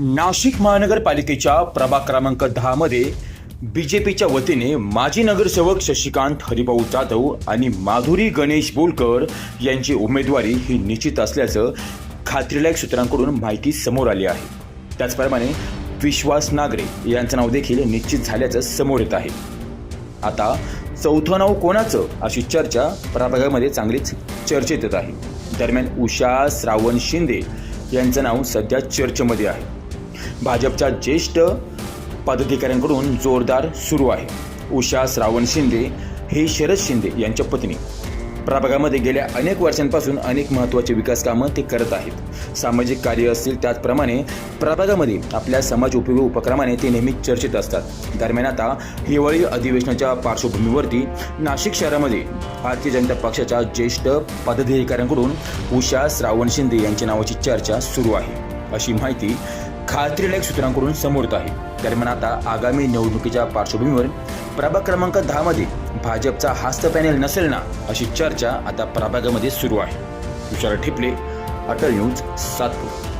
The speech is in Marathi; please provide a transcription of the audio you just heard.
नाशिक महानगरपालिकेच्या प्रभाग क्रमांक दहा मध्ये बीजेपीच्या वतीने माजी नगरसेवक शशिकांत हरिभाऊ जाधव आणि माधुरी गणेश बोलकर यांची उमेदवारी ही निश्चित असल्याचं खात्रीलायक सूत्रांकडून माहिती समोर आली आहे. त्याचप्रमाणे विश्वास नागरे यांचं नाव देखील निश्चित झाल्याचं समोर येत आहे. आता चौथं नाव कोणाचं अशी चर्चा प्रभागामध्ये चांगलीच चर्चेत येत आहे. दरम्यान उषा श्रावण शिंदे यांचं नाव सध्या चर्चेमध्ये आहे. भाजपच्या ज्येष्ठ पदाधिकाऱ्यांकडून जोरदार सुरू आहे. उषा श्रावण शिंदे हे शरद शिंदे यांच्या पत्नी. प्रभागामध्ये गेल्या अनेक वर्षांपासून अनेक महत्त्वाचे विकास कामं ते करत आहेत. सामाजिक कार्य असतील त्याचप्रमाणे प्रभागामध्ये आपल्या समाज उपयोगी उपक्रमाने ते नेहमी चर्चेत असतात. दरम्यान आता हिवाळी अधिवेशनाच्या पार्श्वभूमीवरती नाशिक शहरामध्ये भारतीय जनता पक्षाच्या ज्येष्ठ पदाधिकाऱ्यांकडून उषा श्रावण शिंदे यांच्या नावाची चर्चा सुरू आहे. अशी माहिती खात्रीलायक सूत्रांकडून समोर येत आहे. दरम्यान आता आगामी निवडणुकीच्या पार्श्वभूमीवर प्रभाग क्रमांक दहा मध्ये भाजपचा हास्त पॅनेल नसेल ना अशी चर्चा आता प्रभागामध्ये सुरू आहे. तुषार ठिपले अटल न्यूज सातपूर.